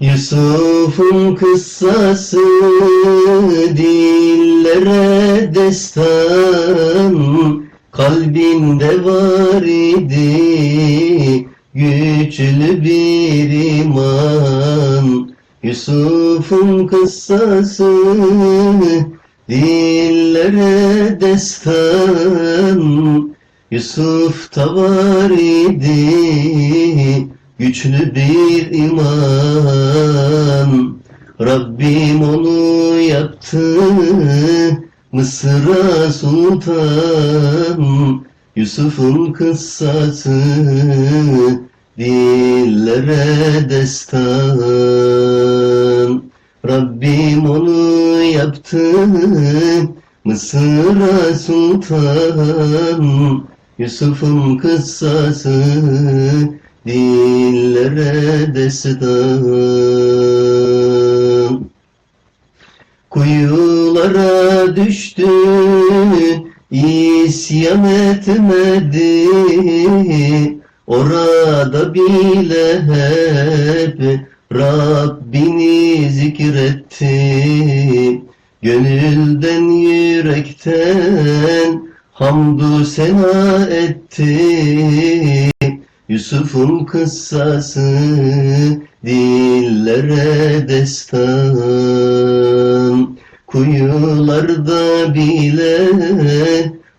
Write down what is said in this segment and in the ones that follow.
Yusuf'un kıssası dillere destan Kalbinde var idi güçlü bir iman. Yusuf'un kıssası dillere destan Yusuf'ta var idi güçlü bir iman. Rabbim onu yaptı. Mısır'a sultan. Yusuf'un kıssası. Dillere destan. Rabbim onu yaptı. Mısır'a sultan. Yusuf'un kıssası dillere destan Kuyulara düştü isyan etmedi. Orada bile hep Rabbini zikretti. Gönülden yürekten hamdü sena etti Yusuf'un kıssası dillere destan. Kuyularda bile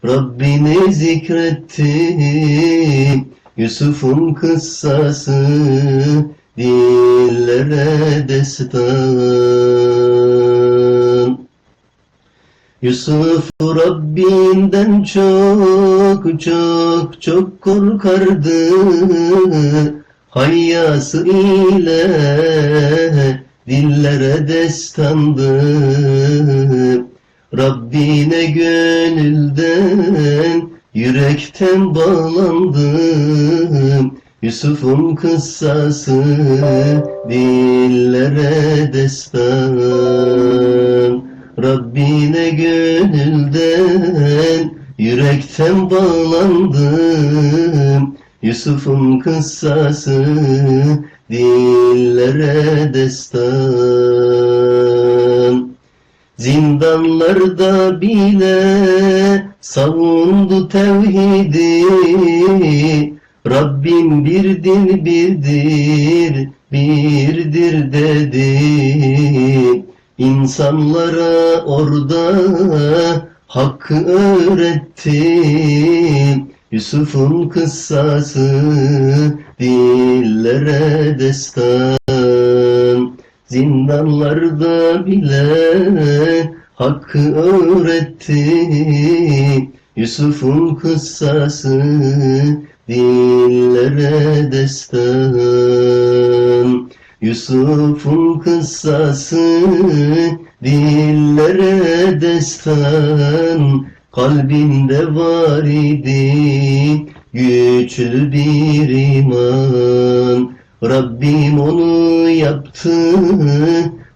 Rabbini zikretti. Yusuf'un kıssası dillere destan Yusuf Rabbinden çok çok çok korkardı. Hayyası ile dillere destandı. Rabbine gönülden yürekten bağlandı. Yusuf'un kıssası dillere destan Rabbine gönülden yürekten bağlandım. Yusuf'un kıssası dillere destan. Zindanlarda bile savundu tevhidi. Rabbim birdir birdir birdir dedi İnsanlara orada hakkı öğretti Yusuf'un kıssası dillere destan. Zindanlarda bile hakkı öğretti Yusuf'un kıssası dillere destan Yusuf'un kıssası dillere destan. Kalbinde var idi güçlü bir iman. Rabbim onu yaptı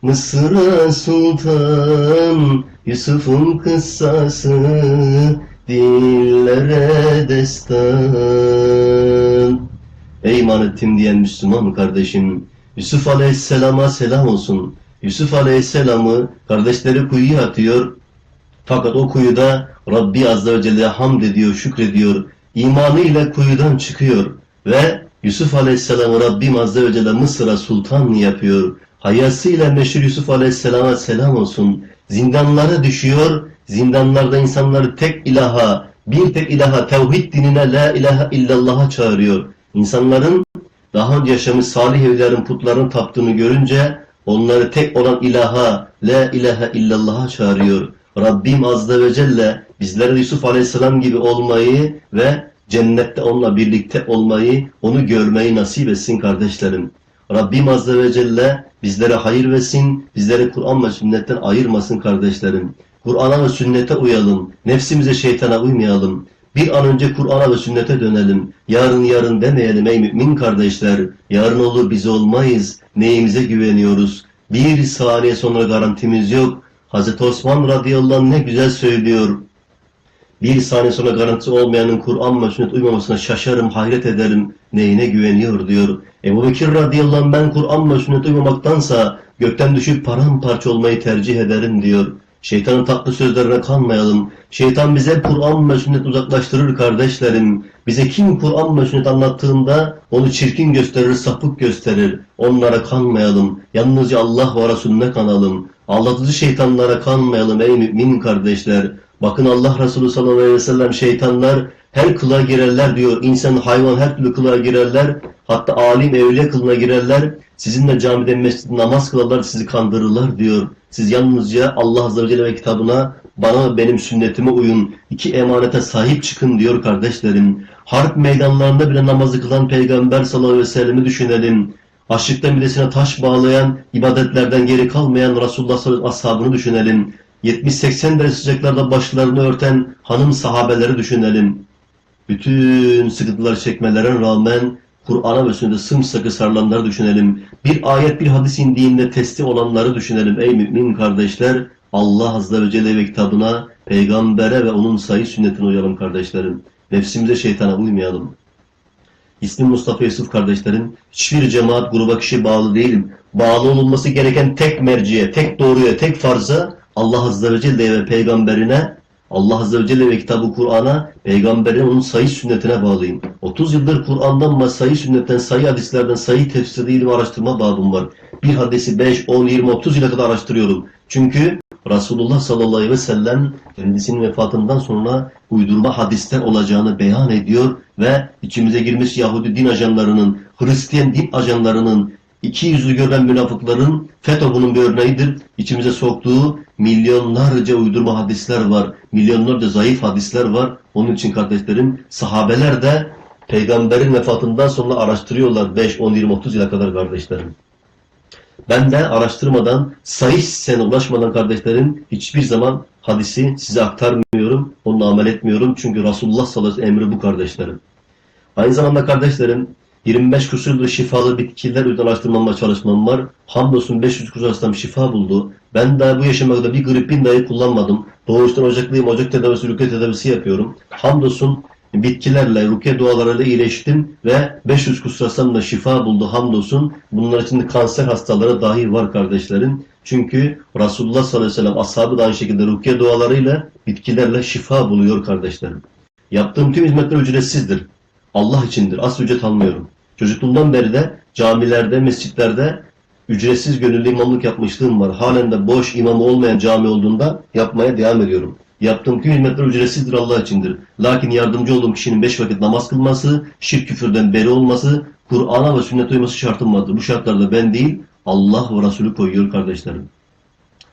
Mısır'a sultan. Yusuf'un kıssası dillere destan. Ey iman ettim diyen Müslüman kardeşim Yusuf Aleyhisselam'a selam olsun. Yusuf Aleyhisselam'ı kardeşleri kuyuya atıyor. Fakat o kuyuda Rabbi Azze ve Celle hamd ediyor, şükrediyor. İmanıyla kuyudan çıkıyor. Ve Yusuf Aleyhisselam'ı Rabbim Azze ve Celle Mısır'a sultan yapıyor. Hayasıyla meşhur Yusuf Aleyhisselam'a selam olsun. Zindanlara düşüyor. Zindanlarda insanları tek ilaha, bir tek ilaha, tevhid dinine la ilahe illallah'a çağırıyor. İnsanların daha önce yaşamış salih evlilerin putlarını taptığını görünce onları tek olan ilaha, la ilahe illallah'a çağırıyor. Rabbim Azze ve Celle bizlere Yusuf Aleyhisselam gibi olmayı ve cennette onunla birlikte olmayı, onu görmeyi nasip etsin kardeşlerim. Rabbim Azze ve Celle bizlere hayır versin, bizleri Kur'an ve sünnetten ayırmasın kardeşlerim. Kur'an'a ve sünnete uyalım, nefsimize şeytana uymayalım. Bir an önce Kur'an'a ve sünnete dönelim. Yarın yarın demeyelim ey mümin kardeşler. Yarın olur biz olmayız. Neyimize güveniyoruz? Bir saniye sonra garantimiz yok. Hazreti Osman radıyallahu ne güzel söylüyor. Bir saniye sonra garantisi olmayanın Kur'an ve sünnet uymamasına şaşarım, hayret ederim. Neyine güveniyor diyor. Ebu Bekir radıyallahu ben Kur'an ve sünnet uymamaktansa gökten düşüp paramparça olmayı tercih ederim diyor. Şeytanın tatlı sözlerine kanmayalım. Şeytan bize Kur'an ve sünnet uzaklaştırır kardeşlerim. Bize kim Kur'an ve sünnet anlattığında onu çirkin gösterir, sapık gösterir. Onlara kanmayalım. Yalnızca Allah ve Resulüne kanalım. Aldatıcı şeytanlara kanmayalım ey mümin kardeşler. Bakın Allah Resulü sallallahu aleyhi ve sellem şeytanlar her kılığa girerler diyor. İnsan, hayvan her türlü kılığa girerler. Hatta alim, evliya kılına girerler. Sizinle camide, mescid namaz kılarlar, sizi kandırırlar diyor. Siz yalnızca Allah Azze ve Celle ve kitabına, bana benim sünnetime uyun. iki emanete sahip çıkın diyor kardeşlerim. Harp meydanlarında bile namazı kılan Peygamber sallallahu aleyhi ve sellem'i düşünelim. Açlıkta midesine taş bağlayan, ibadetlerden geri kalmayan Resulullah sallallahu aleyhi ve ashabını düşünelim. 70-80 derece sıcaklarda başlarını örten hanım sahabeleri düşünelim. Bütün sıkıntılar çekmelerine rağmen Kur'an'a ve sünnete sımsıkı sarılanları düşünelim. Bir ayet bir hadis indiğinde teslim olanları düşünelim. Ey mümin kardeşler Allah Azze ve Celle ve kitabına, peygambere ve onun sayı sünnetine uyalım kardeşlerim. Nefsimize şeytana uymayalım. İsmim Mustafa Yusuf kardeşlerim. Hiçbir cemaat gruba kişi bağlı değilim. Bağlı olunması gereken tek merciye, tek doğruya, tek farza Allah Azze ve Celle ve peygamberine Allah Azze ve Celle ve kitabı Kur'an'a, peygamberin onun sayı sünnetine bağlıyım. 30 yıldır Kur'an'dan sayı sünnetten, sayı hadislerden, sayı tefsirde ilim araştırma babım var. Bir hadisi 5, 10, 20, 30 yıla kadar araştırıyorum. Çünkü Resulullah sallallahu aleyhi ve sellem kendisinin vefatından sonra uydurma hadisler olacağını beyan ediyor ve içimize girmiş Yahudi din ajanlarının, Hristiyan din ajanlarının, iki yüzlü gören münafıkların FETÖ bunun bir örneğidir. İçimize soktuğu milyonlarca uydurma hadisler var. Milyonlarca zayıf hadisler var. Onun için kardeşlerim sahabeler de peygamberin vefatından sonra araştırıyorlar 5, 10, 20, 30 yıla kadar kardeşlerim. Ben de araştırmadan, sahih sene ulaşmadan kardeşlerim hiçbir zaman hadisi size aktarmıyorum. Onunla amel etmiyorum. Çünkü Resulullah sallallahu aleyhi ve sellem emri bu kardeşlerim. Aynı zamanda kardeşlerim 25 küsurlu şifalı bitkiler araştırmamla çalışmam var. Hamdolsun 500 küsur şifa buldu. Ben daha bu yaşıma bir gripin dahi kullanmadım. Doğuştan ocaklıyım. Ocak tedavisi, rukiye tedavisi yapıyorum. Hamdolsun bitkilerle, rukiye dualarıyla iyileştim ve 500 küsur hastam da şifa buldu. Hamdolsun. Bunlar içinde kanser hastaları dahi var kardeşlerim. Çünkü Resulullah sallallahu aleyhi ve sellem ashabı da aynı şekilde rukiye dualarıyla bitkilerle şifa buluyor kardeşlerim. Yaptığım tüm hizmetler ücretsizdir. Allah içindir. Asıl ücret almıyorum. Çocukluğumdan beri de camilerde, mescitlerde ücretsiz gönüllü imamlık yapmışlığım var. Halen de boş imamı olmayan cami olduğunda yapmaya devam ediyorum. Yaptığım tüm hizmetler ücretsizdir Allah içindir. Lakin yardımcı olduğum kişinin beş vakit namaz kılması, şirk küfürden beri olması, Kur'an'a ve sünnete uyması şartım vardır. Bu şartlarda ben değil, Allah ve Resulü koyuyor kardeşlerim.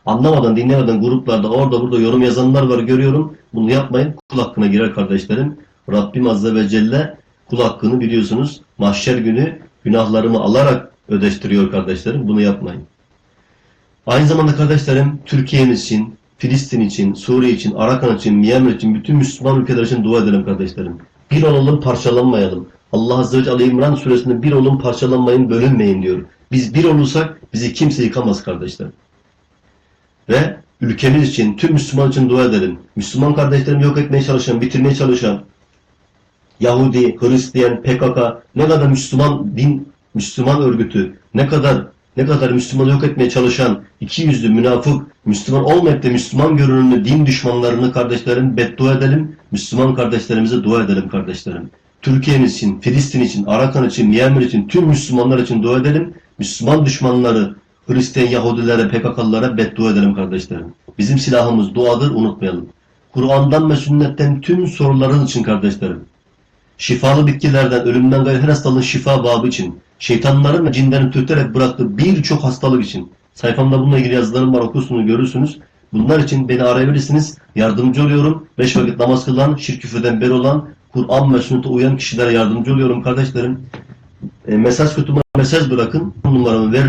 Anlamadan, dinlemeden gruplarda orada burada yorum yazanlar var görüyorum. Bunu yapmayın. Kul hakkına girer kardeşlerim. Rabbim Azze ve Celle kul hakkını biliyorsunuz mahşer günü günahlarımı alarak ödeştiriyor kardeşlerim. Bunu yapmayın. Aynı zamanda kardeşlerim Türkiye'miz için, Filistin için, Suriye için, Arakan için, Myanmar için, bütün Müslüman ülkeler için dua edelim kardeşlerim. Bir olalım parçalanmayalım. Allah Azze ve Celle Ali İmran suresinde bir olun parçalanmayın, bölünmeyin diyor. Biz bir olursak bizi kimse yıkamaz kardeşlerim. Ve ülkemiz için, tüm Müslüman için dua edelim. Müslüman kardeşlerimi yok etmeye çalışan, bitirmeye çalışan, Yahudi, Hristiyan, PKK, ne kadar Müslüman din, Müslüman örgütü, ne kadar ne kadar Müslümanı yok etmeye çalışan iki yüzlü münafık, Müslüman olmayıp da Müslüman görünümlü din düşmanlarını kardeşlerim beddua edelim. Müslüman kardeşlerimize dua edelim kardeşlerim. Türkiye'miz için, Filistin için, Arakan için, Myanmar için, tüm Müslümanlar için dua edelim. Müslüman düşmanları, Hristiyan Yahudilere, PKK'lılara beddua edelim kardeşlerim. Bizim silahımız duadır, unutmayalım. Kur'an'dan ve sünnetten tüm soruların için kardeşlerim. Şifalı bitkilerden, ölümden gayrı her hastalığın şifa babı için, şeytanların ve cinlerin türterek bıraktığı birçok hastalık için. Sayfamda bununla ilgili yazılarım var, okursunuz, görürsünüz. Bunlar için beni arayabilirsiniz. Yardımcı oluyorum. Beş vakit namaz kılan, şirk küfürden beri olan, Kur'an ve sünnete uyan kişilere yardımcı oluyorum kardeşlerim. E, mesaj kutuma mesaj bırakın. Numaramı veririm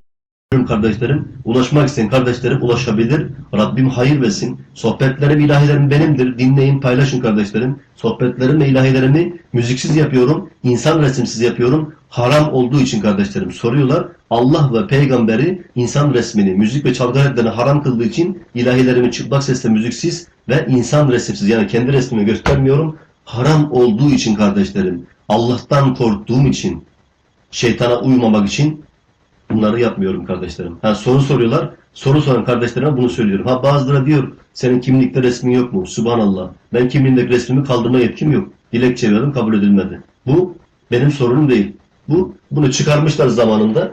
kardeşlerim. Ulaşmak isteyen kardeşlerim ulaşabilir. Rabbim hayır versin. Sohbetlerim, ilahilerim benimdir. Dinleyin, paylaşın kardeşlerim. Sohbetlerim ilahilerimi müziksiz yapıyorum. insan resimsiz yapıyorum. Haram olduğu için kardeşlerim soruyorlar. Allah ve peygamberi insan resmini, müzik ve çalgı aletlerini haram kıldığı için ilahilerimi çıplak sesle müziksiz ve insan resimsiz yani kendi resmimi göstermiyorum. Haram olduğu için kardeşlerim. Allah'tan korktuğum için şeytana uymamak için bunları yapmıyorum kardeşlerim. Ha soru soruyorlar. Soru soran kardeşlerime bunu söylüyorum. Ha bazıları diyor senin kimlikte resmin yok mu? Subhanallah. Ben kimliğimdeki resmimi kaldırma yetkim yok. Dilekçe verdim kabul edilmedi. Bu benim sorunum değil. Bu bunu çıkarmışlar zamanında.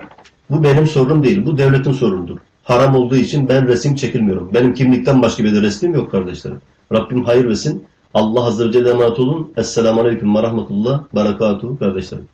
Bu benim sorunum değil. Bu devletin sorunudur. Haram olduğu için ben resim çekilmiyorum. Benim kimlikten başka bir de resmim yok kardeşlerim. Rabbim hayır versin. Allah Azze ve Celle emanet olun. Esselamu Aleyküm ve Rahmetullah. Berekatuhu kardeşlerim.